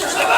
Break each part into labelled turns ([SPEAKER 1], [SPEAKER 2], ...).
[SPEAKER 1] Russia's the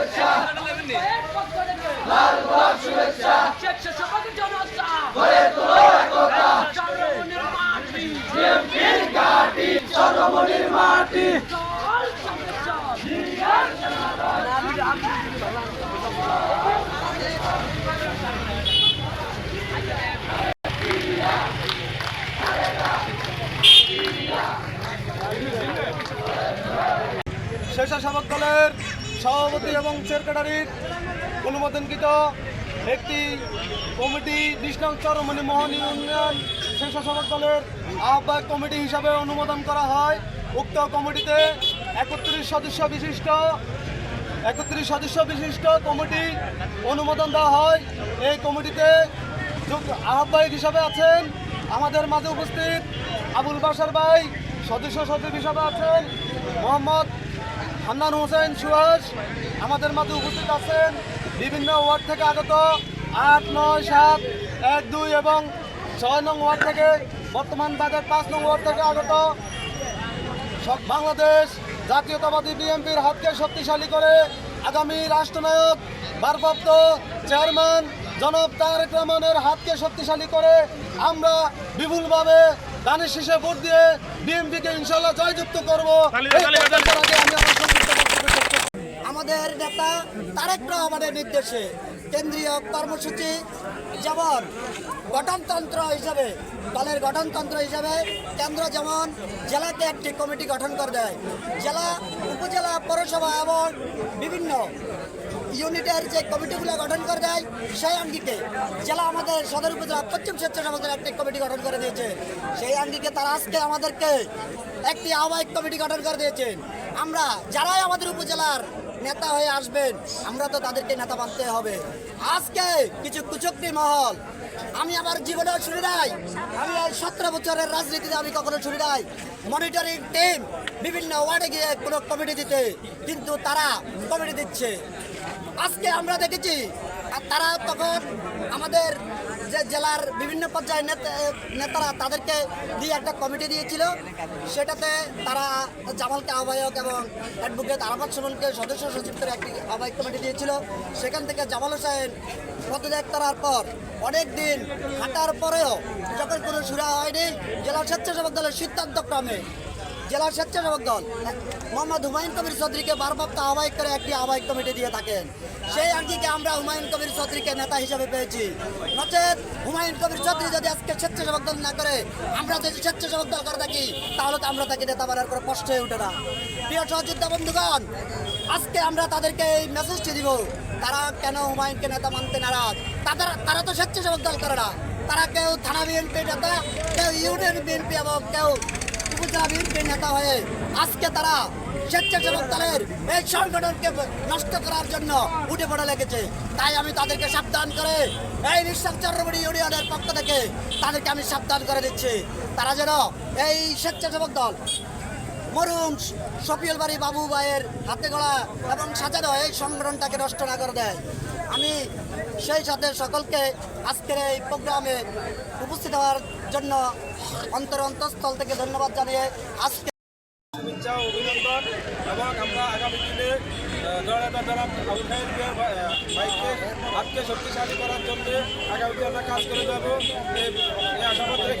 [SPEAKER 1] শুভেচ্ছা। লাল গোলাপ শুভেচ্ছা। স্বেচ্ছাসেবক জনতা গড়ে তোলো একতা। জনগণের মাটি। বিএনপির ঘাটি মাটি
[SPEAKER 2] স্বেচ্ছাসেবক দলের সভাপতি এবং সেক্রেটারির অনুমোদনকৃত একটি কমিটি বিষ্ণু চরমণি মোহন ইউনিয়ন স্বেচ্ছাসেবক দলের আহ্বায়ক কমিটি হিসাবে অনুমোদন করা হয়। উক্ত কমিটিতে একত্রিশ সদস্য বিশিষ্ট, একত্রিশ সদস্য বিশিষ্ট কমিটি অনুমোদন দেওয়া হয়। এই কমিটিতে আহ্বায়ক হিসাবে আছেন আমাদের মাঝে উপস্থিত আবুল বাসার ভাই, সদস্য সচিব হিসাবে আছেন মোহাম্মদ হান্নান হোসেন সুহাস আমাদের মাঝে উপস্থিত আছেন। বিভিন্ন ওয়ার্ড থেকে আগত আট নয় সাত এক দুই এবং ছয় নং ওয়ার্ড থেকে বর্তমান বাজার পাঁচ নং ওয়ার্ড থেকে আগত সব বাংলাদেশ জাতীয়তাবাদী বিএনপির হাতকে শক্তিশালী করে আগামী রাষ্ট্রনায়ক ভারপ্রাপ্ত চেয়ারম্যান জনাব তারেক রহমানের হাতকে শক্তিশালী করে আমরা বিপুলভাবে দানের শীষে ভোট দিয়ে বিএনপিকে ইনশাল্লাহ জয়যুক্ত করব এই প্রত্যাশার আগে আমি আমার সংক্ষিপ্ত বক্তব্য শেষ করছি।
[SPEAKER 3] আমাদের নেতা তারেক রহমানের নির্দেশে কেন্দ্রীয় কর্মসূচি যেমন গঠনতন্ত্র হিসাবে, দলের গঠনতন্ত্র হিসাবে কেন্দ্র যেমন জেলাতে একটি কমিটি গঠন করে দেয়। জেলা, উপজেলা, পৌরসভা এবং বিভিন্ন ইউনিটের যে কমিটিগুলো গঠন করে দেয়, সেই আঙ্গিকে জেলা আমাদের সদর উপজেলা পশ্চিম স্বেচ্ছাসেবকের একটি কমিটি গঠন করে দিয়েছে। সেই আঙ্গিকে তারা আজকে আমাদেরকে একটি আহ্বায়ক কমিটি গঠন করে দিয়েছেন আমরা যারাই আমাদের উপজেলার নেতা হয়ে আসবেন, আমরা তো তাদেরকে নেতা বানতে হবে। আজকে কিছু কুচক্রি মহল, আমি আমার জীবনেও ছুটি নাই, আমি সতেরো বছরের রাজনীতিতে আমি কখনো ছুটি নাই। মনিটরিং টিম বিভিন্ন ওয়ার্ডে গিয়ে কোনো কমিটি দিতে, কিন্তু তারা কমিটি দিচ্ছে। আজকে আমরা দেখেছি আর তারা তখন আমাদের যে জেলার বিভিন্ন পর্যায়ের নেতা- নেতারা তাদেরকে দিয়ে একটা কমিটি দিয়েছিল। সেটাতে তারা জামালকে আহ্বায়ক এবং অ্যাডভোকেট আরাফাত সুমনকে সদস্য সচিব করে একটি আহ্বায়ক কমিটি দিয়েছিল। সেখান থেকে জামাল হোসেন পদত্যাগ করার পর অনেক দিন হাঁটার পরেও যখন কোনো সুরা হয়নি, জেলা স্বেচ্ছাসেবক দলের সিদ্ধান্ত ক্রমে জেলা স্বেচ্ছাসেবক দল, মোহাম্মদ হুমায়ুন কবির চৌধুরীকে ভারপ্রাপ্ত আহ্বায়ক করে একটি আহ্বায়ক কমিটি দিয়ে থাকেন। সেই আঙ্গিকে আমরা হুমায়ুন কবির চৌধুরীকে নেতা হিসেবে পেয়েছি। নচেত হুমায়ুন কবির চৌধুরী যদি আজকে স্বেচ্ছাসেবক দল না করে, আমরা যদি স্বেচ্ছাসেবক দল করে থাকি, তাহলে তো আমরা তাকে নেতা বানার কোনো কষ্ট হয়ে ওঠে না। প্রিয় সহযোদ্ধা বন্ধুগণ, আজকে আমরা তাদেরকে এই মেসেজটি দিব, তারা কেন হুমায়ুনকে নেতা মানতে নারাজ? তাদের, তারা তো স্বেচ্ছাসেবক দল করে না। তারা কেউ থানা বিএনপি নেতা, কেউ ইউনিয়ন বিএনপি এবং কেউ আজকে তারা স্বেচ্ছাসেবক দলের এই সংগঠনকে নষ্ট করার জন্য উঠে পড়ে লেগেছে। তাই আমি তাদেরকে সাবধান করে এই নিঃশ্বাস চন্দ্রমণি ইউনিয়নের পক্ষ থেকে তাদেরকে আমি সাবধান করে দিচ্ছি। তারা যেন এই স্বেচ্ছাসেবক দল মরুম সপিয়াল বাড়ি বাবু ভাইয়ের হাতে গড়া এবং সাজানো এই সংগঠনটাকে নষ্ট না করে দেয়। আমি সেই সাথে সকলকে আজকের এই প্রোগ্রামে উপস্থিত হওয়ার জন্য অন্তর অন্তঃস্থল থেকে ধন্যবাদ জানিয়ে আজকে
[SPEAKER 4] শুভেচ্ছা অভিনন্দন এবং আমরা আগামী দিনে হাতকে শক্তিশালী করার জন্য আগামী দিনে আমরা কাজ করে যাব। এই আশাবাদ